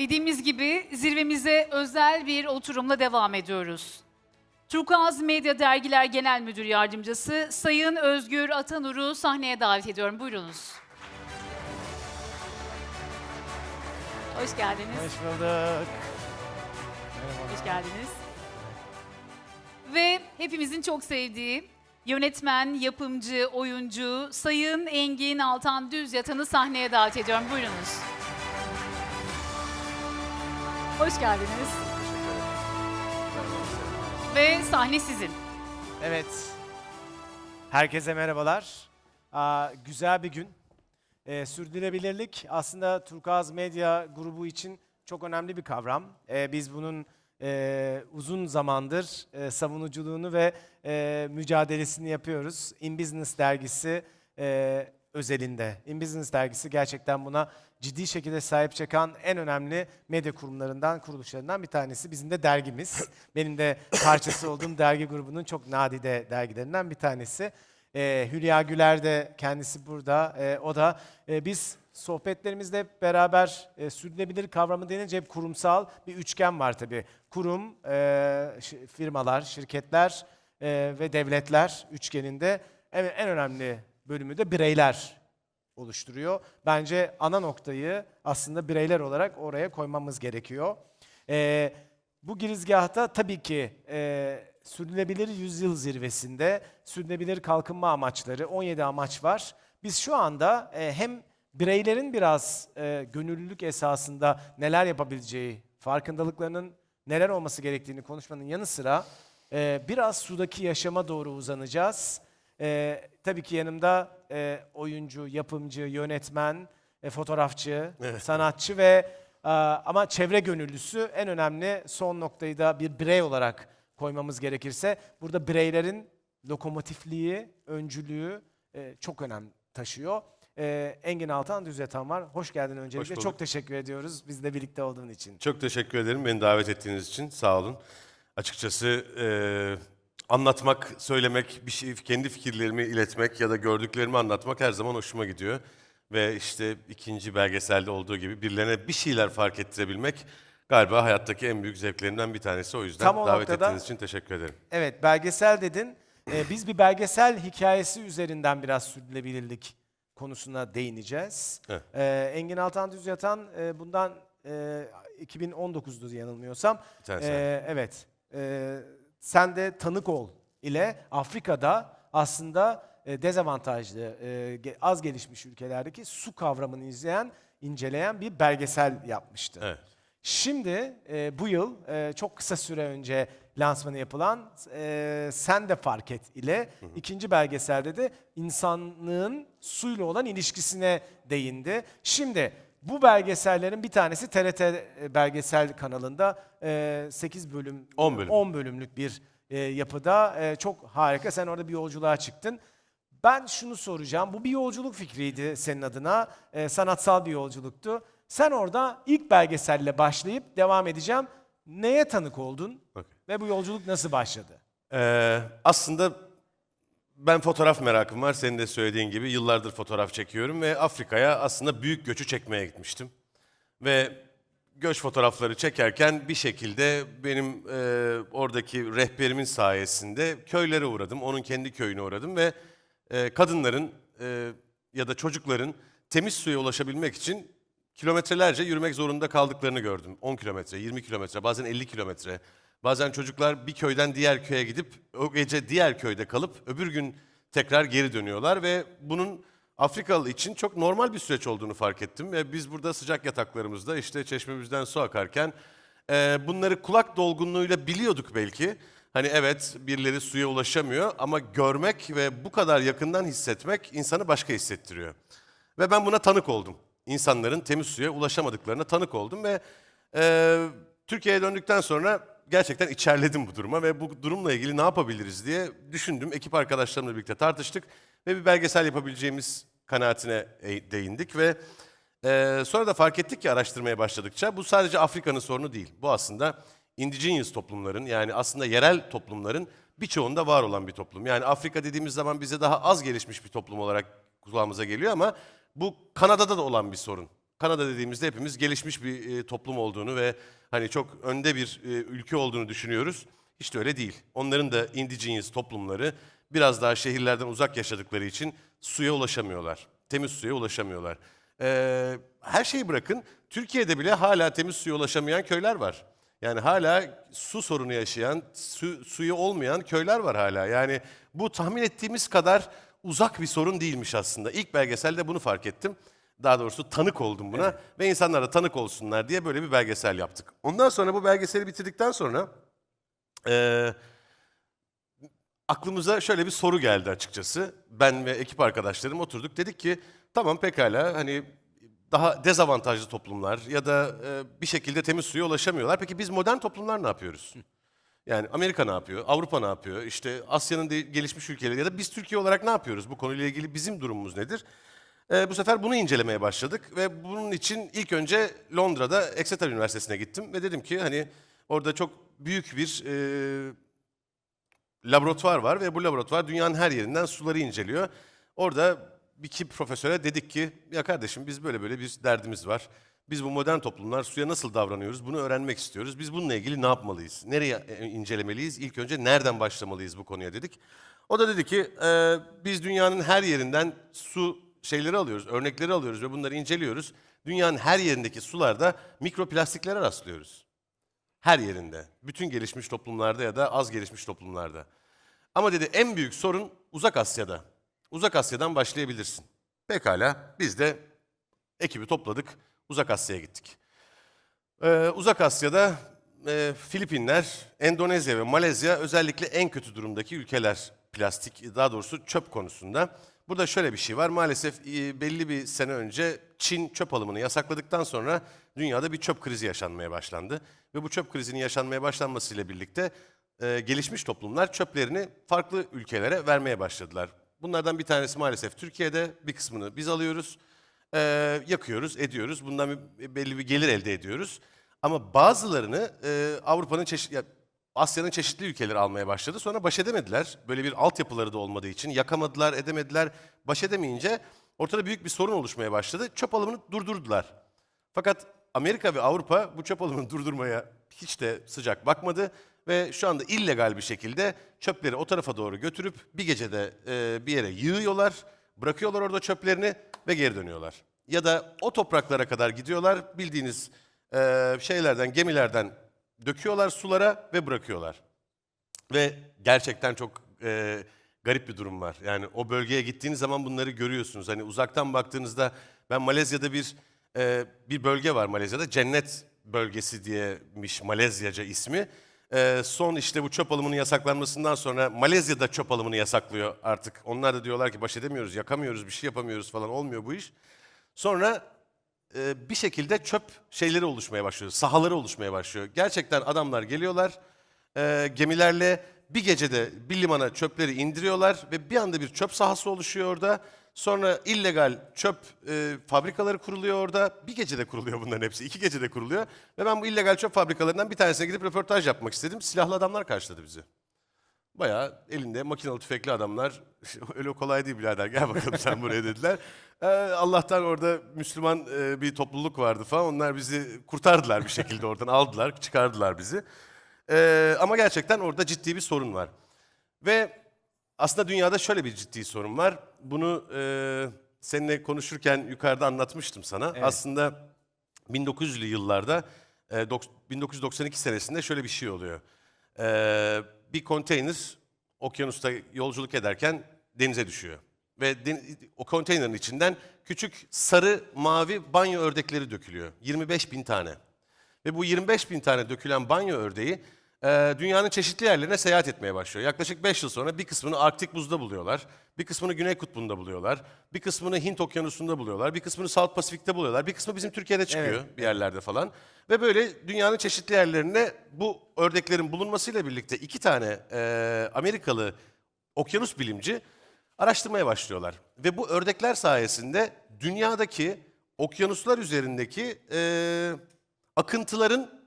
Dediğimiz gibi zirvemize özel bir oturumla devam ediyoruz. Turkuaz Medya Dergiler Genel Müdür Yardımcısı Sayın Özgür Atanur'u sahneye davet ediyorum. Buyurunuz. Hoş geldiniz. Hoş bulduk. Hoş geldiniz. Ve hepimizin çok sevdiği yönetmen, yapımcı, oyuncu Sayın Engin Altan Düz Yatan'ı sahneye davet ediyorum. Buyurunuz. Hoş geldiniz. Ve sahne sizin. Evet. Herkese merhabalar. Aa, güzel bir gün. Ee, sürdürülebilirlik aslında Turkuaz Medya grubu için çok önemli bir kavram. Ee, biz bunun e, uzun zamandır e, savunuculuğunu ve e, mücadelesini yapıyoruz. In Business dergisi e, özelinde. In Business dergisi gerçekten buna ciddi şekilde sahip çıkan en önemli medya kurumlarından, kuruluşlarından bir tanesi. Bizim de dergimiz. Benim de parçası olduğum dergi grubunun çok nadide dergilerinden bir tanesi. Ee, Hülya Güler de kendisi burada. Ee, o da e, biz sohbetlerimizde hep beraber e, sürdürülebilir kavramı denince hep kurumsal bir üçgen var tabii. Kurum, e, firmalar, şirketler e, ve devletler üçgeninde en, en önemli bölümü de bireyler oluşturuyor. Bence ana noktayı aslında bireyler olarak oraya koymamız gerekiyor. Ee, bu girizgahta tabii ki e, sürdürülebilir yüzyıl zirvesinde sürdürülebilir kalkınma amaçları 17 amaç var. Biz şu anda e, hem bireylerin biraz e, gönüllülük esasında neler yapabileceği, farkındalıklarının neler olması gerektiğini konuşmanın yanı sıra e, biraz sudaki yaşama doğru uzanacağız. E, tabii ki yanımda e, oyuncu, yapımcı, yönetmen, e, fotoğrafçı, sanatçı ve e, ama çevre gönüllüsü en önemli son noktayı da bir birey olarak koymamız gerekirse burada bireylerin lokomotifliği, öncülüğü e, çok önem taşıyor. E, Engin Altan Düz Yatan var. Hoş geldin öncelikle. bulduk. çok teşekkür ediyoruz bizle birlikte olduğun için. Çok teşekkür ederim beni davet ettiğiniz için. Sağ olun. Açıkçası eee, anlatmak, söylemek, bir şey, kendi fikirlerimi iletmek ya da gördüklerimi anlatmak her zaman hoşuma gidiyor. Ve işte ikinci belgeselde olduğu gibi birilerine bir şeyler fark ettirebilmek galiba hayattaki en büyük zevklerimden bir tanesi. O yüzden Tam o davet noktada- ettiğiniz için teşekkür ederim. Evet, belgesel dedin. Ee, biz bir belgesel hikayesi üzerinden biraz sürdürülebilirlik konusuna değineceğiz. Evet. Ee, Engin Altan Düz Yatan e, bundan e, 2019'du yanılmıyorsam. Bir tane Ee, evet. Ee, sen de tanık ol ile Afrika'da aslında e, dezavantajlı, e, az gelişmiş ülkelerdeki su kavramını izleyen, inceleyen bir belgesel yapmıştı. Evet. Şimdi e, bu yıl çok kısa süre önce lansmanı yapılan Sen de Fark Et ile ikinci belgeselde de insanlığın suyla olan ilişkisine değindi. Şimdi bu belgesellerin bir tanesi TRT belgesel kanalında e, 8 bölüm, 10 bölüm. 10 bölümlük bir e, yapıda e, çok harika. Sen orada bir yolculuğa çıktın. Ben şunu soracağım. Bu bir yolculuk fikriydi senin adına. e, sanatsal bir yolculuktu. Sen orada ilk belgeselle başlayıp devam edeceğim. Neye tanık oldun? Okey. Ve bu yolculuk nasıl başladı? Ee, aslında ben fotoğraf merakım var. Senin de söylediğin gibi yıllardır fotoğraf çekiyorum ve Afrika'ya aslında büyük göçü çekmeye gitmiştim. Ve göç fotoğrafları çekerken bir şekilde benim e, oradaki rehberimin sayesinde köylere uğradım. Onun kendi köyüne uğradım ve e, kadınların e, ya da çocukların temiz suya ulaşabilmek için kilometrelerce yürümek zorunda kaldıklarını gördüm. 10 kilometre, 20 kilometre, bazen 50 kilometre. Bazen çocuklar bir köyden diğer köye gidip o gece diğer köyde kalıp öbür gün tekrar geri dönüyorlar ve bunun Afrikalı için çok normal bir süreç olduğunu fark ettim. Ve biz burada sıcak yataklarımızda işte çeşmemizden su akarken e, bunları kulak dolgunluğuyla biliyorduk belki. Hani evet birileri suya ulaşamıyor ama görmek ve bu kadar yakından hissetmek insanı başka hissettiriyor. Ve ben buna tanık oldum. İnsanların temiz suya ulaşamadıklarına tanık oldum ve e, Türkiye'ye döndükten sonra gerçekten içerledim bu duruma ve bu durumla ilgili ne yapabiliriz diye düşündüm. Ekip arkadaşlarımla birlikte tartıştık ve bir belgesel yapabileceğimiz kanaatine e- değindik ve e, sonra da fark ettik ki araştırmaya başladıkça bu sadece Afrika'nın sorunu değil. Bu aslında indigenous toplumların yani aslında yerel toplumların birçoğunda var olan bir toplum. Yani Afrika dediğimiz zaman bize daha az gelişmiş bir toplum olarak kulağımıza geliyor ama bu Kanada'da da olan bir sorun. Kanada dediğimizde hepimiz gelişmiş bir e, toplum olduğunu ve hani çok önde bir e, ülke olduğunu düşünüyoruz. Hiç de öyle değil. Onların da indigenous toplumları biraz daha şehirlerden uzak yaşadıkları için suya ulaşamıyorlar. Temiz suya ulaşamıyorlar. Ee, her şeyi bırakın. Türkiye'de bile hala temiz suya ulaşamayan köyler var. Yani hala su sorunu yaşayan, su, suyu olmayan köyler var hala. Yani bu tahmin ettiğimiz kadar uzak bir sorun değilmiş aslında. İlk belgeselde bunu fark ettim. Daha doğrusu tanık oldum buna ve insanlar da tanık olsunlar diye böyle bir belgesel yaptık. Ondan sonra bu belgeseli bitirdikten sonra eee, aklımıza şöyle bir soru geldi açıkçası. Ben ve ekip arkadaşlarım oturduk dedik ki tamam pekala hani daha dezavantajlı toplumlar ya da e, bir şekilde temiz suya ulaşamıyorlar. Peki biz modern toplumlar ne yapıyoruz? Yani Amerika ne yapıyor? Avrupa ne yapıyor? İşte Asya'nın gelişmiş ülkeleri ya da biz Türkiye olarak ne yapıyoruz? Bu konuyla ilgili bizim durumumuz nedir? E, bu sefer bunu incelemeye başladık ve bunun için ilk önce Londra'da Exeter Üniversitesi'ne gittim ve dedim ki hani orada çok büyük bir e, laboratuvar var ve bu laboratuvar dünyanın her yerinden suları inceliyor. Orada bir iki profesöre dedik ki ya kardeşim biz böyle böyle bir derdimiz var. Biz bu modern toplumlar suya nasıl davranıyoruz bunu öğrenmek istiyoruz. Biz bununla ilgili ne yapmalıyız? Nereye e, incelemeliyiz? İlk önce nereden başlamalıyız bu konuya dedik. O da dedi ki "E, biz dünyanın her yerinden su şeyleri alıyoruz, örnekleri alıyoruz ve bunları inceliyoruz. Dünyanın her yerindeki sularda mikroplastiklere rastlıyoruz. Her yerinde. Bütün gelişmiş toplumlarda ya da az gelişmiş toplumlarda. Ama dedi en büyük sorun Uzak Asya'da. Uzak Asya'dan başlayabilirsin. Pekala biz de ekibi topladık. Uzak Asya'ya gittik. Ee, Uzak Asya'da e, Filipinler, Endonezya ve Malezya özellikle en kötü durumdaki ülkeler plastik, daha doğrusu çöp konusunda. Burada şöyle bir şey var. Maalesef e, belli bir sene önce Çin çöp alımını yasakladıktan sonra dünyada bir çöp krizi yaşanmaya başlandı. Ve bu çöp krizinin yaşanmaya başlanmasıyla birlikte e, gelişmiş toplumlar çöplerini farklı ülkelere vermeye başladılar. Bunlardan bir tanesi maalesef Türkiye'de bir kısmını biz alıyoruz. Ee, yakıyoruz, ediyoruz. Bundan belli bir gelir elde ediyoruz. Ama bazılarını e, Avrupa'nın çeşitli, Asya'nın çeşitli ülkeleri almaya başladı. Sonra baş edemediler. Böyle bir altyapıları da olmadığı için yakamadılar, edemediler. Baş edemeyince ortada büyük bir sorun oluşmaya başladı. Çöp alımını durdurdular. Fakat Amerika ve Avrupa bu çöp alımını durdurmaya hiç de sıcak bakmadı ve şu anda illegal bir şekilde çöpleri o tarafa doğru götürüp bir gecede e, bir yere yığıyorlar, bırakıyorlar orada çöplerini ve geri dönüyorlar. Ya da o topraklara kadar gidiyorlar, bildiğiniz e, şeylerden, gemilerden döküyorlar sulara ve bırakıyorlar. Ve gerçekten çok e, garip bir durum var. Yani o bölgeye gittiğiniz zaman bunları görüyorsunuz. Hani uzaktan baktığınızda ben Malezya'da bir e, bir bölge var Malezya'da. Cennet bölgesi diyemiş Malezyaca ismi. E, son işte bu çöp alımının yasaklanmasından sonra Malezya'da çöp alımını yasaklıyor artık. Onlar da diyorlar ki baş edemiyoruz, yakamıyoruz, bir şey yapamıyoruz falan olmuyor bu iş. Sonra e, bir şekilde çöp şeyleri oluşmaya başlıyor, sahaları oluşmaya başlıyor. Gerçekten adamlar geliyorlar, e, gemilerle bir gecede bir limana çöpleri indiriyorlar ve bir anda bir çöp sahası oluşuyor orada. Sonra illegal çöp e, fabrikaları kuruluyor orada. Bir gecede kuruluyor bunların hepsi, iki gecede kuruluyor. Ve ben bu illegal çöp fabrikalarından bir tanesine gidip röportaj yapmak istedim. Silahlı adamlar karşıladı bizi. Bayağı elinde makinalı tüfekli adamlar. Öyle kolay değil birader gel bakalım sen buraya dediler. Ee, Allah'tan orada Müslüman e, bir topluluk vardı falan. Onlar bizi kurtardılar bir şekilde oradan aldılar, çıkardılar bizi. Ee, ama gerçekten orada ciddi bir sorun var. Ve aslında dünyada şöyle bir ciddi sorun var. Bunu e, seninle konuşurken yukarıda anlatmıştım sana. Aslında 1900'lü yıllarda e, dok- 1992 senesinde şöyle bir şey oluyor. Ee, bir konteyner okyanusta yolculuk ederken denize düşüyor. Ve o konteynerin içinden küçük sarı mavi banyo ördekleri dökülüyor. 25 bin tane. Ve bu 25 bin tane dökülen banyo ördeği e, dünyanın çeşitli yerlerine seyahat etmeye başlıyor. Yaklaşık 5 yıl sonra bir kısmını Arktik buzda buluyorlar, bir kısmını Güney Kutbu'nda buluyorlar, bir kısmını Hint Okyanusu'nda buluyorlar, bir kısmını South Pasifik'te buluyorlar, bir kısmı bizim Türkiye'de çıkıyor bir yerlerde falan. Ve böyle dünyanın çeşitli yerlerine bu ördeklerin bulunmasıyla birlikte iki tane e, Amerikalı okyanus bilimci araştırmaya başlıyorlar. Ve bu ördekler sayesinde dünyadaki okyanuslar üzerindeki e, akıntıların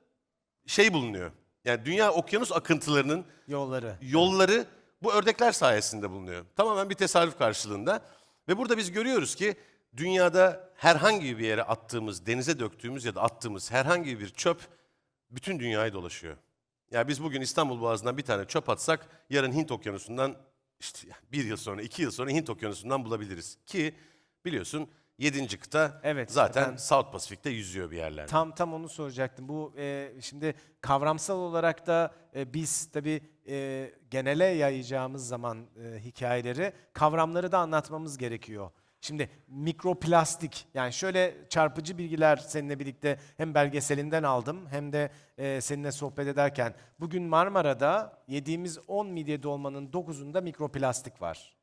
şey bulunuyor. Yani dünya okyanus akıntılarının Yolları. yolları bu ördekler sayesinde bulunuyor. Tamamen bir tesadüf karşılığında. Ve burada biz görüyoruz ki dünyada herhangi bir yere attığımız, denize döktüğümüz ya da attığımız herhangi bir çöp bütün dünyayı dolaşıyor. Yani biz bugün İstanbul Boğazı'ndan bir tane çöp atsak yarın Hint Okyanusu'ndan işte bir yıl sonra, iki yıl sonra Hint Okyanusu'ndan bulabiliriz. Ki biliyorsun yedinci kıta Evet, zaten zaten- South Pasifik'te yüzüyor bir yerlerde. Tam tam onu soracaktım. Bu e, şimdi kavramsal olarak da e, biz tabii e, genele yayacağımız zaman e, hikayeleri kavramları da anlatmamız gerekiyor. Şimdi mikroplastik yani şöyle çarpıcı bilgiler seninle birlikte hem belgeselinden aldım hem de e, seninle sohbet ederken bugün Marmara'da yediğimiz 10 midye dolmanın 9'unda mikroplastik var.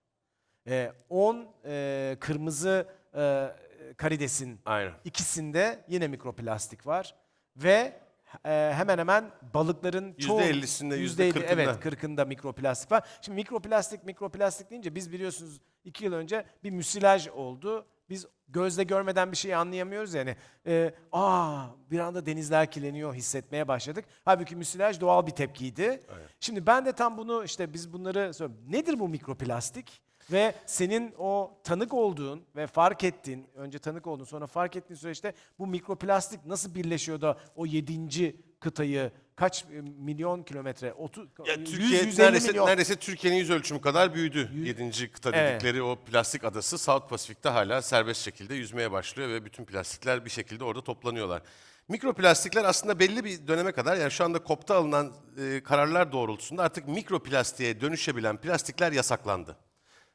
E, 10 e, kırmızı e, karidesin Aynen. İkisinde yine mikroplastik var ve e, hemen hemen balıkların çoğu %50'sinde, %50 %40'ında. evet 40'ında mikroplastik var. Şimdi mikroplastik mikroplastik deyince biz biliyorsunuz iki yıl önce bir müsilaj oldu. Biz gözle görmeden bir şey anlayamıyoruz yani. E, aa bir anda denizler kirleniyor hissetmeye başladık. Halbuki müsilaj doğal bir tepkiydi. Şimdi ben de tam bunu işte biz bunları. Nedir bu mikroplastik? Ve senin o tanık olduğun ve fark ettiğin, önce tanık oldun sonra fark ettiğin süreçte bu mikroplastik nasıl birleşiyor da o yedinci kıtayı kaç e, milyon kilometre? Otu, Ya 100, Türkiye 150 neredeyse, milyon. neredeyse Türkiye'nin yüz ölçümü kadar büyüdü. Yedinci kıta Evet. dedikleri o plastik adası South Pasifik'te hala serbest şekilde yüzmeye başlıyor ve bütün plastikler bir şekilde orada toplanıyorlar. Mikroplastikler aslında belli bir döneme kadar yani şu anda COP'ta alınan e, kararlar doğrultusunda artık mikroplastiğe dönüşebilen plastikler yasaklandı.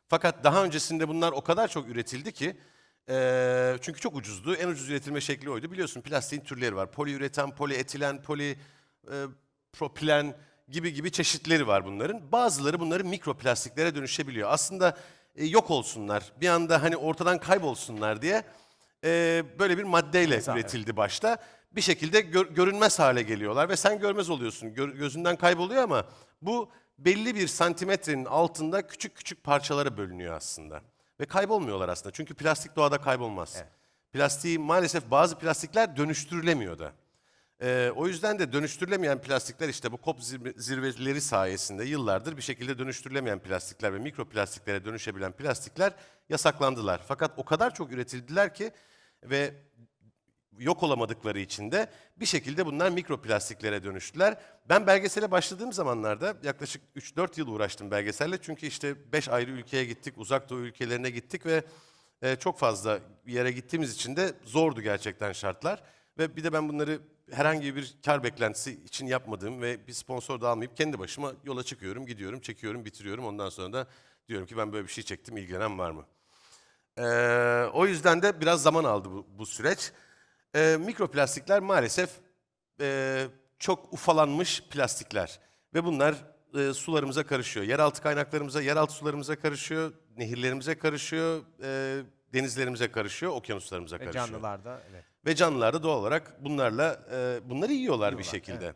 Fakat daha öncesinde bunlar o kadar çok üretildi ki e, çünkü çok ucuzdu. En ucuz üretilme şekli oydu. Biliyorsun plastiğin türleri var. Poliüretan, polietilen, poli e, gibi gibi çeşitleri var bunların. Bazıları bunların mikroplastiklere dönüşebiliyor. Aslında e, yok olsunlar, bir anda hani ortadan kaybolsunlar diye e, böyle bir maddeyle üretildi başta. Bir şekilde gör- görünmez hale geliyorlar ve sen görmez oluyorsun. Gö- gözünden kayboluyor ama bu belli bir santimetrenin altında küçük küçük parçalara bölünüyor aslında. Ve kaybolmuyorlar aslında. Çünkü plastik doğada kaybolmaz. Plastiği maalesef bazı plastikler dönüştürülemiyor da. Ee, o yüzden de dönüştürülemeyen plastikler işte bu COP zirve- zirveleri sayesinde yıllardır bir şekilde dönüştürülemeyen plastikler ve mikroplastiklere dönüşebilen plastikler yasaklandılar. Fakat o kadar çok üretildiler ki ve yok olamadıkları için de bir şekilde bunlar mikroplastiklere dönüştüler. Ben belgesele başladığım zamanlarda yaklaşık 3-4 yıl uğraştım belgeselle. Çünkü işte 5 ayrı ülkeye gittik, uzak doğu ülkelerine gittik ve e, çok fazla yere gittiğimiz için de zordu gerçekten şartlar. Ve bir de ben bunları herhangi bir kar beklentisi için yapmadığım ve bir sponsor da almayıp kendi başıma yola çıkıyorum, gidiyorum, çekiyorum, bitiriyorum. Ondan sonra da diyorum ki ben böyle bir şey çektim, ilgilenen var mı? Ee, o yüzden de biraz zaman aldı bu, bu süreç. Ee, mikroplastikler maalesef e, çok ufalanmış plastikler ve bunlar e, sularımıza karışıyor. Yeraltı kaynaklarımıza, yeraltı sularımıza karışıyor, nehirlerimize karışıyor, e, denizlerimize karışıyor, okyanuslarımıza Ve karışıyor. canlılarda evet. Ve canlılar da doğal olarak bunlarla e, bunları yiyorlar, bir şekilde.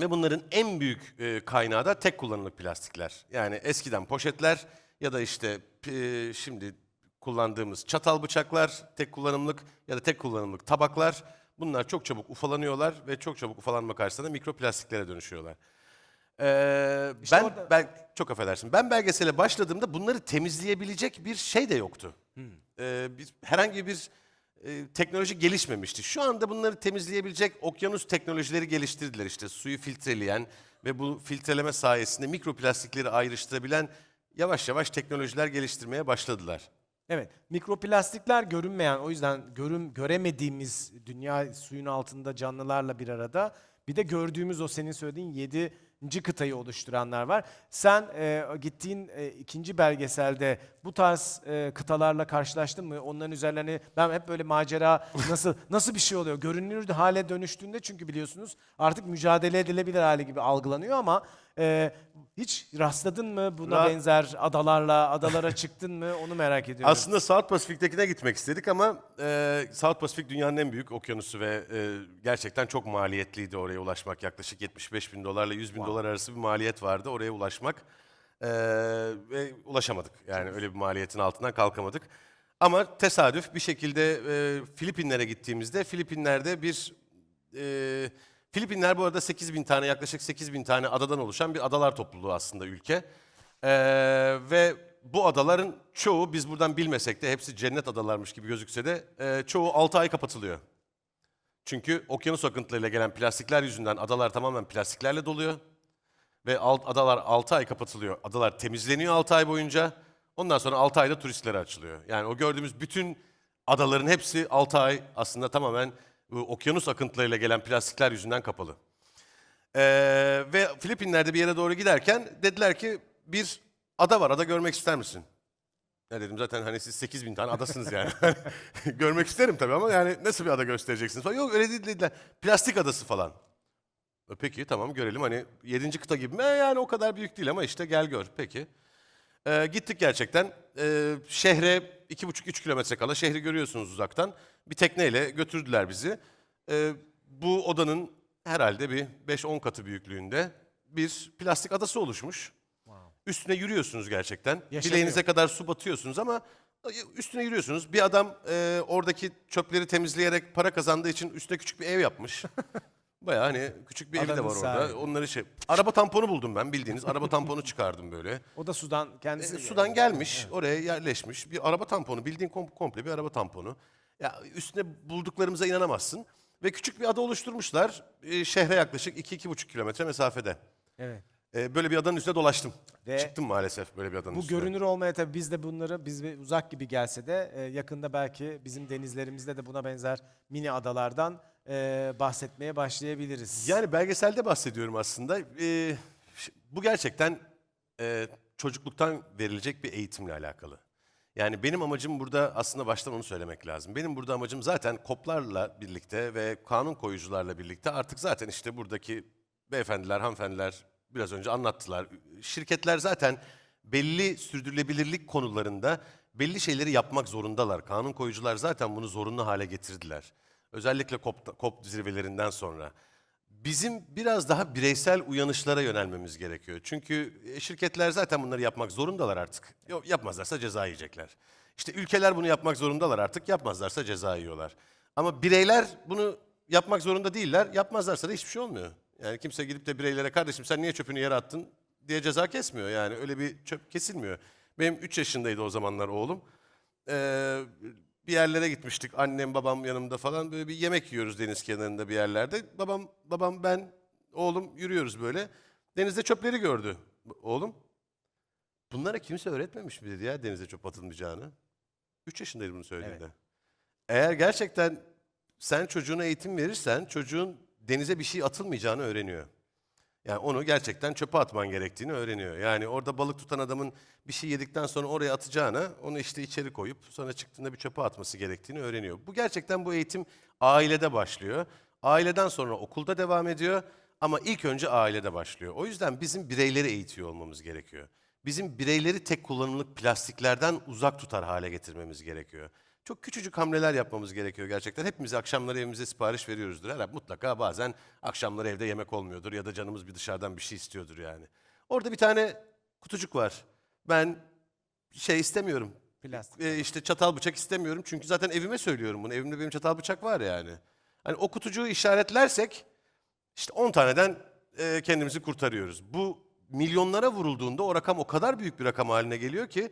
Ve bunların en büyük e, kaynağı da tek kullanımlık plastikler. Yani eskiden poşetler ya da işte e, şimdi kullandığımız çatal bıçaklar tek kullanımlık ya da tek kullanımlık tabaklar. Bunlar çok çabuk ufalanıyorlar ve çok çabuk ufalanma karşısında mikroplastiklere dönüşüyorlar. Ee, ben, orada- ben çok affedersin. Ben belgesele başladığımda bunları temizleyebilecek bir şey de yoktu. Ee, bir, herhangi bir e, teknoloji gelişmemişti. Şu anda bunları temizleyebilecek okyanus teknolojileri geliştirdiler işte suyu filtreleyen ve bu filtreleme sayesinde mikroplastikleri ayrıştırabilen yavaş yavaş teknolojiler geliştirmeye başladılar. Evet, mikroplastikler görünmeyen, o yüzden görüm göremediğimiz dünya suyun altında canlılarla bir arada. Bir de gördüğümüz o senin söylediğin yedinci kıtayı oluşturanlar var. Sen e, gittiğin e, ikinci belgeselde bu tarz e, kıtalarla karşılaştın mı? Onların üzerlerine ben hep böyle macera nasıl nasıl bir şey oluyor? Görünür hale dönüştüğünde çünkü biliyorsunuz artık mücadele edilebilir hale gibi algılanıyor ama e, hiç rastladın mı buna Ra- benzer adalarla adalara çıktın mı? Onu merak ediyorum. Aslında South Pasifik'tekine gitmek istedik ama e, South Pasifik dünyanın en büyük okyanusu ve e, gerçekten çok maliyetliydi oraya ulaşmak. Yaklaşık 75 bin dolarla 100 bin dolar arası bir maliyet vardı oraya ulaşmak. E, ve ulaşamadık. Yani öyle bir maliyetin altından kalkamadık. Ama tesadüf bir şekilde e, Filipinlere gittiğimizde Filipinler'de bir... E, Filipinler bu arada 8 bin tane yaklaşık 8 bin tane adadan oluşan bir adalar topluluğu aslında ülke. Ee, ve bu adaların çoğu biz buradan bilmesek de hepsi cennet adalarmış gibi gözükse de e, çoğu 6 ay kapatılıyor. Çünkü okyanus akıntılarıyla gelen plastikler yüzünden adalar tamamen plastiklerle doluyor. Ve alt, adalar 6 ay kapatılıyor. Adalar temizleniyor 6 ay boyunca. Ondan sonra 6 ayda turistlere açılıyor. Yani o gördüğümüz bütün adaların hepsi 6 ay aslında tamamen okyanus akıntılarıyla gelen plastikler yüzünden kapalı. Ee, ve Filipinler'de bir yere doğru giderken dediler ki bir ada var, ada görmek ister misin? Ya dedim zaten hani siz 8 bin tane adasınız yani. görmek isterim tabii ama yani nasıl bir ada göstereceksiniz falan. Yok öyle değil dediler. Plastik adası falan. E, Peki tamam görelim hani 7. kıta gibi mi? E, yani o kadar büyük değil ama işte gel gör. Peki. Ee, gittik gerçekten. Ee, şehre 2,5-3 kilometre kala şehri görüyorsunuz uzaktan. Bir tekneyle götürdüler bizi. Ee, bu odanın herhalde bir 5-10 katı büyüklüğünde bir plastik adası oluşmuş. Üstüne yürüyorsunuz gerçekten. Yaşanıyor. Bileğinize kadar su batıyorsunuz ama üstüne yürüyorsunuz. Bir adam e, oradaki çöpleri temizleyerek para kazandığı için üstüne küçük bir ev yapmış. Bayağı hani küçük bir evi de Adanın var sahibi. orada. Onları şey... Araba tamponu buldum ben bildiğiniz. Araba tamponu çıkardım böyle. O da sudan kendisi. E, sudan gelmiş, oraya yerleşmiş. Bir araba tamponu, bildiğin kom- komple bir araba tamponu. Ya üstüne bulduklarımıza inanamazsın. Ve küçük bir ada oluşturmuşlar. E, şehre yaklaşık 2-2,5 kilometre mesafede. Evet. E, böyle bir adanın üstüne dolaştım. Ve Çıktım maalesef böyle bir adanın Bu üstüne. görünür olmaya tabii biz de bunları biz ve uzak gibi gelse de e, yakında belki bizim denizlerimizde de buna benzer mini adalardan e, bahsetmeye başlayabiliriz. Yani belgeselde bahsediyorum aslında. Ee, bu gerçekten e, çocukluktan verilecek bir eğitimle alakalı. Yani benim amacım burada aslında baştan onu söylemek lazım. Benim burada amacım zaten koplarla birlikte ve kanun koyucularla birlikte artık zaten işte buradaki beyefendiler, hanımefendiler biraz önce anlattılar. Şirketler zaten belli sürdürülebilirlik konularında belli şeyleri yapmak zorundalar. Kanun koyucular zaten bunu zorunlu hale getirdiler. Özellikle COP, COP zirvelerinden sonra. Bizim biraz daha bireysel uyanışlara yönelmemiz gerekiyor. Çünkü e, şirketler zaten bunları yapmak zorundalar artık. Yok, yapmazlarsa ceza yiyecekler. İşte ülkeler bunu yapmak zorundalar artık. Yapmazlarsa ceza yiyorlar. Ama bireyler bunu yapmak zorunda değiller. Yapmazlarsa da hiçbir şey olmuyor. Yani kimse gidip de bireylere kardeşim sen niye çöpünü yere attın diye ceza kesmiyor. Yani öyle bir çöp kesilmiyor. Benim 3 yaşındaydı o zamanlar oğlum. Ee, bir yerlere gitmiştik. Annem, babam yanımda falan. Böyle bir yemek yiyoruz deniz kenarında bir yerlerde. Babam, babam ben, oğlum yürüyoruz böyle. Denizde çöpleri gördü. Oğlum, bunlara kimse öğretmemiş mi dedi ya denize çöp atılmayacağını. 3 yaşındaydı bunu söylediğinde. Eğer gerçekten sen çocuğuna eğitim verirsen çocuğun denize bir şey atılmayacağını öğreniyor. Yani onu gerçekten çöpe atman gerektiğini öğreniyor. Yani orada balık tutan adamın bir şey yedikten sonra oraya atacağına onu işte içeri koyup sonra çıktığında bir çöpe atması gerektiğini öğreniyor. Bu gerçekten bu eğitim ailede başlıyor. Aileden sonra okulda devam ediyor ama ilk önce ailede başlıyor. O yüzden bizim bireyleri eğitiyor olmamız gerekiyor. Bizim bireyleri tek kullanımlık plastiklerden uzak tutar hale getirmemiz gerekiyor. Çok küçücük hamleler yapmamız gerekiyor gerçekten. Hepimiz akşamları evimize sipariş veriyoruzdur. Herhalde mutlaka bazen akşamları evde yemek olmuyordur ya da canımız bir dışarıdan bir şey istiyordur yani. Orada bir tane kutucuk var. Ben şey istemiyorum. Plastik. E, işte çatal bıçak istemiyorum çünkü zaten evime söylüyorum bunu. Evimde benim çatal bıçak var yani. Hani o kutucuğu işaretlersek işte 10 taneden e, kendimizi kurtarıyoruz. Bu milyonlara vurulduğunda o rakam o kadar büyük bir rakam haline geliyor ki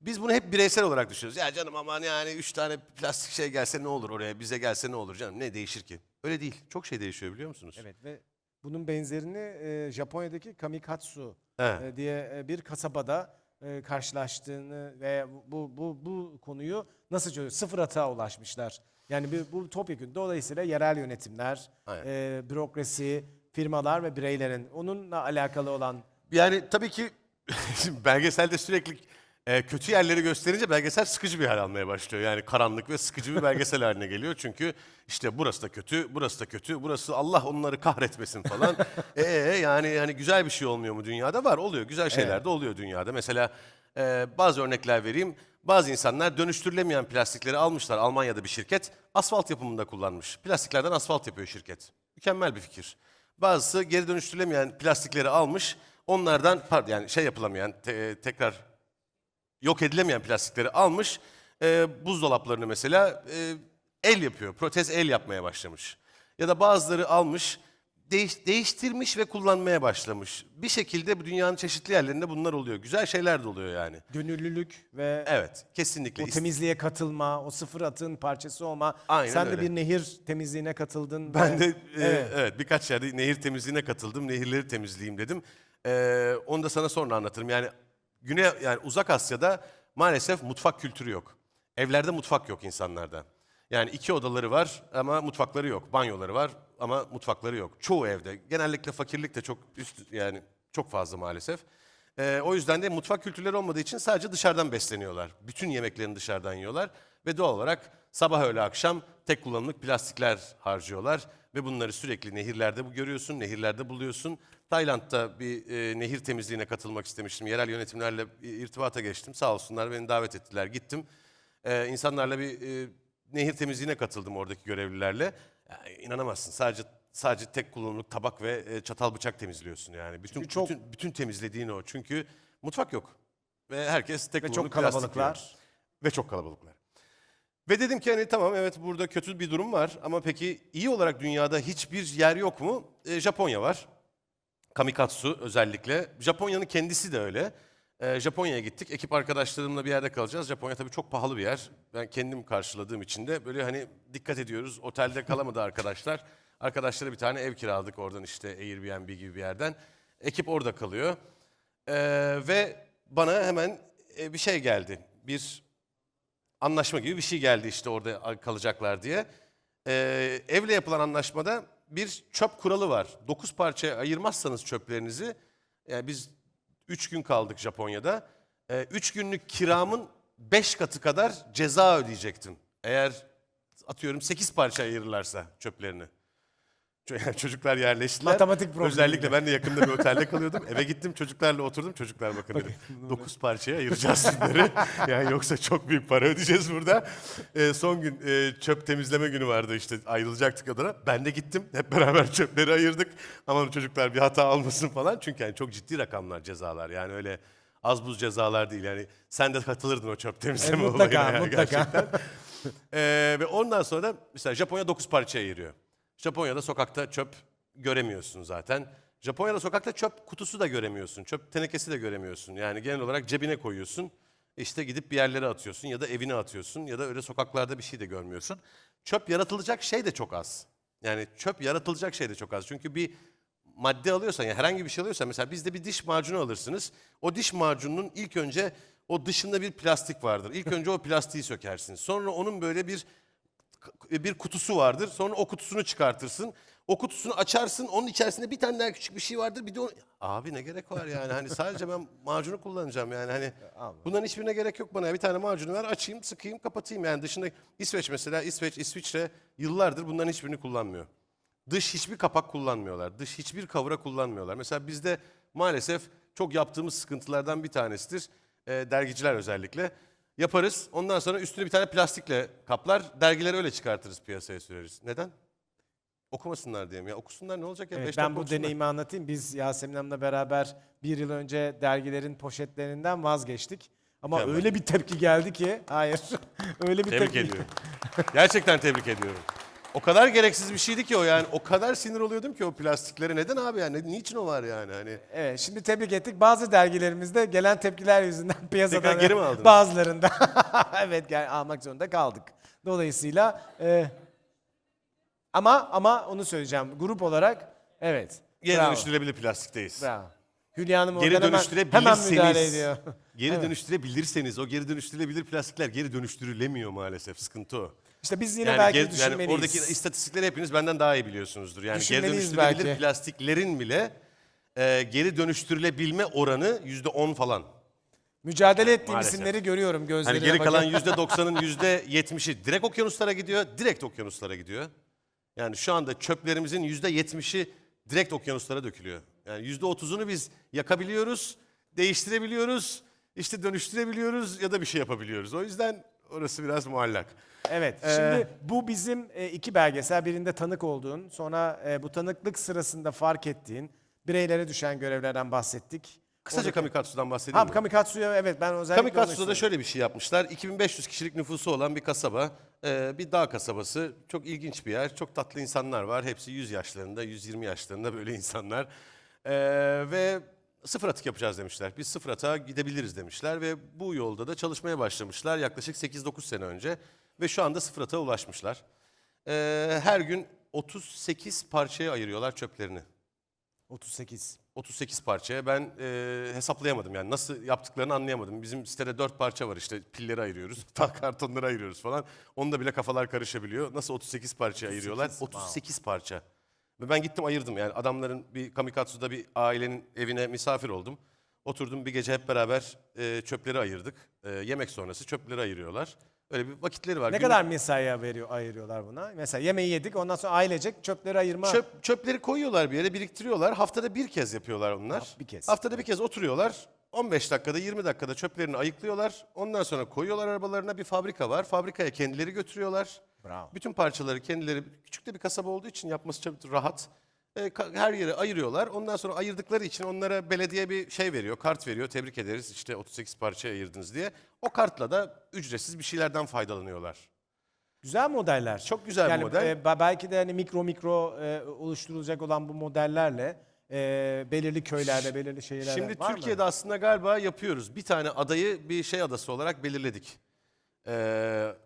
biz bunu hep bireysel olarak düşünüyoruz. Ya canım aman yani 3 tane plastik şey gelse ne olur oraya, bize gelse ne olur canım ne değişir ki? Öyle değil. Çok şey değişiyor biliyor musunuz? Evet ve bunun benzerini e, Japonya'daki Kamikatsu Evet. e, diye e, bir kasabada e, karşılaştığını ve bu bu bu konuyu nasıl çözüyor? Sıfır hata ulaşmışlar. Yani bir, bu topyekun. Dolayısıyla yerel yönetimler, Aynen. e, bürokrasi, firmalar ve bireylerin onunla alakalı olan Yani tabii ki şimdi belgeselde sürekli e, kötü yerleri gösterince belgesel sıkıcı bir hal almaya başlıyor. Yani karanlık ve sıkıcı bir belgesel haline geliyor. Çünkü işte burası da kötü, burası da kötü, burası Allah onları kahretmesin falan. ee yani yani güzel bir şey olmuyor mu dünyada? Var oluyor. Güzel şeyler de oluyor dünyada. Mesela e, bazı örnekler vereyim. Bazı insanlar dönüştürülemeyen plastikleri almışlar. Almanya'da bir şirket asfalt yapımında kullanmış. Plastiklerden asfalt yapıyor şirket. Mükemmel bir fikir. Bazısı geri dönüştürülemeyen plastikleri almış. Onlardan pardon yani şey yapılamayan te- tekrar yok edilemeyen plastikleri almış. E, buzdolaplarını mesela e, el yapıyor. Protez el yapmaya başlamış. Ya da bazıları almış değiş- değiştirmiş ve kullanmaya başlamış. Bir şekilde bu dünyanın çeşitli yerlerinde bunlar oluyor. Güzel şeyler de oluyor yani. Gönüllülük ve Evet, kesinlikle. o temizliğe katılma, o sıfır atığın parçası olma. Aynen Sen de öyle. bir nehir temizliğine katıldın. Ben ve- de e, evet. Evet. birkaç yerde nehir temizliğine katıldım. Nehirleri temizleyeyim dedim. E, onu da sana sonra anlatırım. Yani Güney yani Uzak Asya'da maalesef mutfak kültürü yok. Evlerde mutfak yok insanlarda. Yani iki odaları var ama mutfakları yok. Banyoları var ama mutfakları yok. Çoğu evde. Genellikle fakirlik de çok üst yani çok fazla maalesef. E, o yüzden de mutfak kültürleri olmadığı için sadece dışarıdan besleniyorlar. Bütün yemeklerini dışarıdan yiyorlar ve doğal olarak sabah öğle akşam tek kullanımlık plastikler harcıyorlar ve bunları sürekli nehirlerde görüyorsun, nehirlerde buluyorsun. Tayland'da bir e, nehir temizliğine katılmak istemiştim. Yerel yönetimlerle irtibata geçtim. Sağ olsunlar beni davet ettiler. Gittim. E, insanlarla bir e, nehir temizliğine katıldım oradaki görevlilerle. Ya, inanamazsın. Sadece sadece tek kullanımlık tabak ve e, çatal bıçak temizliyorsun yani. Bütün Çünkü çok- bütün bütün temizlediğin o. Çünkü mutfak yok. Ve herkes tek Ve çok kullanımlık plastik kalabalıklar. yiyor. Ve çok kalabalıklar. Ve dedim ki hani tamam evet burada kötü bir durum var ama peki iyi olarak dünyada hiçbir yer yok mu? E, Japonya var. Kamikatsu özellikle. Japonya'nın kendisi de öyle. E, Japonya'ya gittik. Ekip arkadaşlarımla bir yerde kalacağız. Japonya tabii çok pahalı bir yer. Ben kendim karşıladığım için de böyle hani dikkat ediyoruz. Otelde kalamadı arkadaşlar. Arkadaşlara bir tane ev kiraladık oradan işte Airbnb gibi bir yerden. Ekip orada kalıyor. E, ve bana hemen e, bir şey geldi. Bir anlaşma gibi bir şey geldi işte orada kalacaklar diye. Ee, evle yapılan anlaşmada bir çöp kuralı var. 9 parçaya ayırmazsanız çöplerinizi, yani biz 3 gün kaldık Japonya'da. 3 günlük kiramın 5 katı kadar ceza ödeyecektim. Eğer atıyorum 8 parça ayırırlarsa çöplerini. Çocuklar yerleştiler. Matematik problemi. Özellikle ben de yakında bir otelde kalıyordum. Eve gittim çocuklarla oturdum. Çocuklar bakın dedim. 9 parçaya ayıracağız bunları. yani yoksa çok büyük para ödeyeceğiz burada. Ee, son gün e, çöp temizleme günü vardı işte ayrılacaktık adına. Ben de gittim. Hep beraber çöpleri ayırdık. Aman çocuklar bir hata almasın falan. Çünkü yani çok ciddi rakamlar cezalar. Yani öyle az buz cezalar değil. Yani sen de katılırdın o çöp temizleme E, mutlaka, olayına yani mutlaka. gerçekten. Ee, ve ondan sonra mesela Japonya 9 parçaya ayırıyor. Japonya'da sokakta çöp göremiyorsun zaten. Japonya'da sokakta çöp kutusu da göremiyorsun. Çöp tenekesi de göremiyorsun. Yani genel olarak cebine koyuyorsun. İşte gidip bir yerlere atıyorsun ya da evine atıyorsun ya da öyle sokaklarda bir şey de görmüyorsun. Çöp yaratılacak şey de çok az. Yani çöp yaratılacak şey de çok az. Çünkü bir madde alıyorsan yani herhangi bir şey alıyorsan mesela bizde bir diş macunu alırsınız. O diş macununun ilk önce o dışında bir plastik vardır. İlk önce o plastiği sökersiniz. Sonra onun böyle bir bir kutusu vardır. Sonra o kutusunu çıkartırsın. O kutusunu açarsın. Onun içerisinde bir tane daha küçük bir şey vardır. Bir de o... Abi ne gerek var yani? Hani sadece ben macunu kullanacağım yani. Hani bunların hiçbirine gerek yok bana. Bir tane macunu ver, açayım, sıkayım, kapatayım. Yani dışında İsveç mesela, İsveç, İsviçre yıllardır bunların hiçbirini kullanmıyor. Dış hiçbir kapak kullanmıyorlar. Dış hiçbir kavra kullanmıyorlar. Mesela bizde maalesef çok yaptığımız sıkıntılardan bir tanesidir. Ee, dergiciler özellikle. Yaparız. Ondan sonra üstünü bir tane plastikle kaplar. Dergileri öyle çıkartırız piyasaya süreriz. Neden? Okumasınlar diye mi? Ya okusunlar ne olacak ya? Evet, Beş ben dakika bu okusunlar. deneyimi anlatayım. Biz Yasemin Hanım'la beraber bir yıl önce dergilerin poşetlerinden vazgeçtik. Ama Mükemmel. öyle bir tepki geldi ki, hayır, öyle bir Tebrik tepki. ediyorum. Gerçekten tebrik ediyorum. O kadar gereksiz bir şeydi ki o yani. O kadar sinir oluyordum ki o plastiklere. Neden abi yani? Niçin o var yani? Hani Evet, şimdi tebrik ettik. Bazı dergilerimizde gelen tepkiler yüzünden piyasadan geri mi aldınız? bazılarında evet gel, almak zorunda kaldık. Dolayısıyla e, ama ama onu söyleyeceğim. Grup olarak evet. geri bravo, dönüştürülebilir plastikteyiz. Bravo. Hülya Hanım Geri oradan hemen, hemen müdahale ediyor. geri dönüştürebilirseniz o geri dönüştürülebilir plastikler geri dönüştürülemiyor maalesef. Sıkıntı o. İşte biz yine Yani, belki yani düşünmeliyiz. oradaki istatistikleri hepiniz benden daha iyi biliyorsunuzdur. Yani geri dönüştürülebilir belki. plastiklerin bile e, geri dönüştürülebilme oranı yüzde on falan. Mücadele ettiğim Maalesef. isimleri görüyorum gözlerine Hani geri bakın. kalan yüzde doksanın yüzde yetmişi direkt okyanuslara gidiyor, direkt okyanuslara gidiyor. Yani şu anda çöplerimizin yüzde yetmişi direkt okyanuslara dökülüyor. Yani yüzde otuzunu biz yakabiliyoruz, değiştirebiliyoruz, işte dönüştürebiliyoruz ya da bir şey yapabiliyoruz. O yüzden orası biraz muallak. Evet. Şimdi bu bizim e, iki belgesel. Birinde tanık olduğun, sonra e, bu tanıklık sırasında fark ettiğin bireylere düşen görevlerden bahsettik. Kısaca Oradaki- Kamikatsu'dan bahsedeyim Ha mi? Kamikatsu'ya evet ben özellikle Kamikatsu'da da şöyle bir şey yapmışlar. 2500 kişilik nüfusu olan bir kasaba, e, bir dağ kasabası. Çok ilginç bir yer. Çok tatlı insanlar var. Hepsi 100 yaşlarında, 120 yaşlarında böyle insanlar. E, ve sıfır atık yapacağız demişler. Biz sıfır atığa gidebiliriz demişler ve bu yolda da çalışmaya başlamışlar yaklaşık 8-9 sene önce. Ve şu anda sıfır atığa ulaşmışlar. E, her gün 38 parçaya ayırıyorlar çöplerini. 38. 38 parçaya ben e, hesaplayamadım yani nasıl yaptıklarını anlayamadım. Bizim sitede 4 parça var işte pilleri ayırıyoruz, kartonları ayırıyoruz falan. Onda bile kafalar karışabiliyor. Nasıl 38 parçaya ayırıyorlar? 38 parça. Ve ben gittim ayırdım yani adamların bir Kamikatsu'da bir ailenin evine misafir oldum. Oturdum bir gece hep beraber e, çöpleri ayırdık. E, yemek sonrası çöpleri ayırıyorlar. Öyle bir vakitleri var. Ne Günlük- kadar mesai veriyor ayırıyorlar buna? Mesela yemeği yedik ondan sonra ailecek çöpleri ayırma. Çöp, çöpleri koyuyorlar bir yere biriktiriyorlar. Haftada bir kez yapıyorlar onlar. Ha, bir kez. Haftada bir kez oturuyorlar. 15 dakikada 20 dakikada çöplerini ayıklıyorlar. Ondan sonra koyuyorlar arabalarına bir fabrika var. Fabrikaya kendileri götürüyorlar. Bravo. Bütün parçaları kendileri küçük de bir kasaba olduğu için yapması çok rahat. E, her yere ayırıyorlar. Ondan sonra ayırdıkları için onlara belediye bir şey veriyor, kart veriyor. Tebrik ederiz işte 38 parça ayırdınız diye. O kartla da ücretsiz bir şeylerden faydalanıyorlar. Güzel modeller. Çok güzel bir yani, model. e, belki de hani mikro mikro e, oluşturulacak olan bu modellerle e, belirli köylerde, belirli şehirlerde Şimdi var mı? Türkiye'de aslında galiba yapıyoruz. Bir tane adayı bir şey adası olarak belirledik. Ee,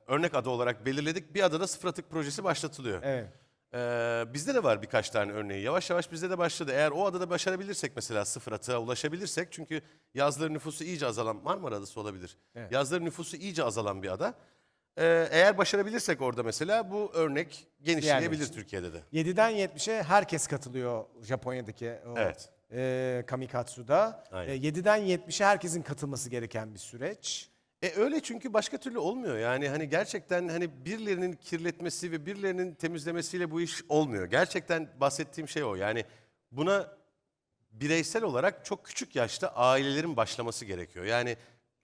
örnek ada olarak belirledik. Bir adada sıfır atık projesi başlatılıyor. Evet. Ee, bizde de var birkaç tane örneği. Yavaş yavaş bizde de başladı. Eğer o adada başarabilirsek mesela sıfır atığa ulaşabilirsek çünkü yazları nüfusu iyice azalan Marmara Adası olabilir. Evet. Yazları nüfusu iyice azalan bir ada. Ee, eğer başarabilirsek orada mesela bu örnek genişleyebilir için. Türkiye'de de. 7'den 70'e herkes katılıyor Japonya'daki o Evet. e, Kamikatsu'da. Aynen. E, 7'den 70'e herkesin katılması gereken bir süreç. E öyle çünkü başka türlü olmuyor. Yani hani gerçekten hani birilerinin kirletmesi ve birilerinin temizlemesiyle bu iş olmuyor. Gerçekten bahsettiğim şey o. Yani buna bireysel olarak çok küçük yaşta ailelerin başlaması gerekiyor. Yani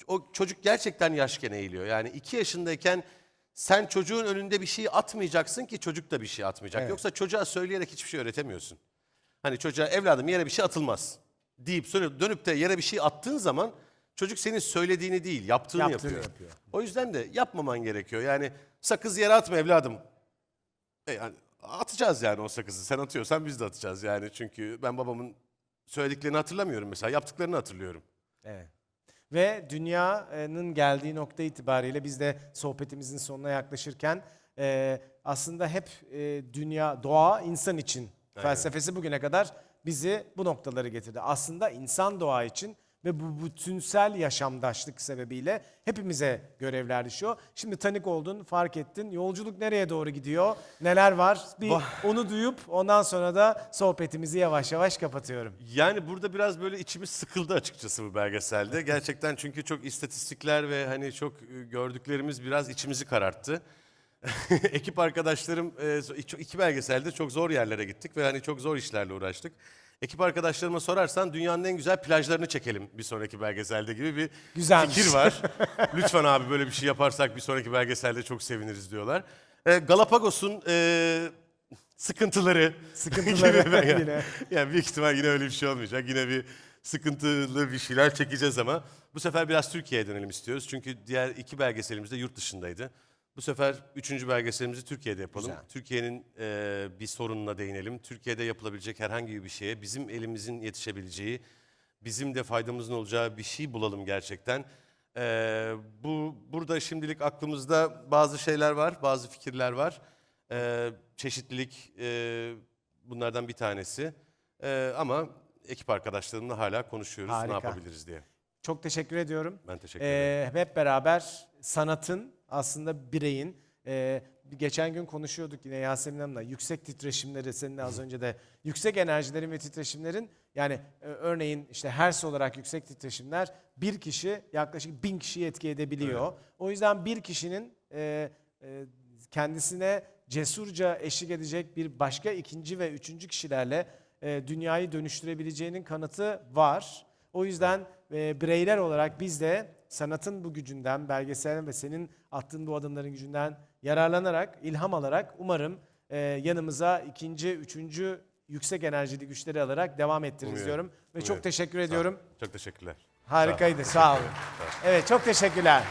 o çocuk gerçekten yaşken eğiliyor. Yani iki yaşındayken sen çocuğun önünde bir şey atmayacaksın ki çocuk da bir şey atmayacak. Evet. Yoksa çocuğa söyleyerek hiçbir şey öğretemiyorsun. Hani çocuğa evladım yere bir şey atılmaz deyip sonra dönüp de yere bir şey attığın zaman çocuk senin söylediğini değil yaptığını, Yaptığını yapıyor. yapıyor. O yüzden de yapmaman gerekiyor. Yani sakız yere atma evladım. E yani atacağız yani o sakızı. Sen atıyorsan biz de atacağız yani. Çünkü ben babamın söylediklerini hatırlamıyorum mesela. Yaptıklarını hatırlıyorum. Evet. Ve dünyanın geldiği nokta itibariyle biz de sohbetimizin sonuna yaklaşırken e, aslında hep e, dünya, doğa insan için felsefesi bugüne kadar bizi bu noktaları getirdi. Aslında insan doğa için ve bu bütünsel yaşamdaşlık sebebiyle hepimize görevler düşüyor. Şimdi tanık oldun, fark ettin. Yolculuk nereye doğru gidiyor? Neler var? Bir onu duyup ondan sonra da sohbetimizi yavaş yavaş kapatıyorum. Yani burada biraz böyle içimiz sıkıldı açıkçası bu belgeselde. Gerçekten çünkü çok istatistikler ve hani çok e, gördüklerimiz biraz içimizi kararttı. Ekip arkadaşlarım e, iki belgeselde çok zor yerlere gittik ve hani çok zor işlerle uğraştık. Ekip arkadaşlarıma sorarsan dünyanın en güzel plajlarını çekelim bir sonraki belgeselde gibi bir Güzelmiş. fikir var. Lütfen abi böyle bir şey yaparsak bir sonraki belgeselde çok seviniriz diyorlar. E, Galapagos'un e, sıkıntıları. Sıkıntıları gibi ben- yine. yani büyük ihtimal yine öyle bir şey olmayacak. Yine bir sıkıntılı bir şeyler çekeceğiz ama bu sefer biraz Türkiye'ye dönelim istiyoruz. Çünkü diğer iki belgeselimiz de yurt dışındaydı. Bu sefer üçüncü belgeselimizi Türkiye'de yapalım. Güzel. Türkiye'nin e, bir sorununa değinelim. Türkiye'de yapılabilecek herhangi bir şeye bizim elimizin yetişebileceği, bizim de faydamızın olacağı bir şey bulalım gerçekten. E, bu burada şimdilik aklımızda bazı şeyler var, bazı fikirler var. E, çeşitlilik e, bunlardan bir tanesi. E, ama ekip arkadaşlarımla hala konuşuyoruz Harika. ne yapabiliriz diye. Çok teşekkür ediyorum. Ben teşekkür ederim. Ee, hep beraber sanatın aslında bireyin e, geçen gün konuşuyorduk yine Yasemin Hanım'la yüksek titreşimleri seninle az önce de yüksek enerjilerin ve titreşimlerin yani e, örneğin işte hertz olarak yüksek titreşimler bir kişi yaklaşık bin kişiyi etki edebiliyor. O yüzden bir kişinin e, e, kendisine cesurca eşlik edecek bir başka ikinci ve üçüncü kişilerle e, dünyayı dönüştürebileceğinin kanıtı var. O yüzden e, bireyler olarak biz de sanatın bu gücünden, belgeselin ve senin attığın bu adımların gücünden yararlanarak, ilham alarak umarım e, yanımıza ikinci, üçüncü yüksek enerjili güçleri alarak devam ettiririz Umuyorum, diyorum. Ve çok umuyorum. teşekkür Sağ ol. ediyorum. Çok teşekkürler. Harikaydı. Sağ olun. Evet çok teşekkürler.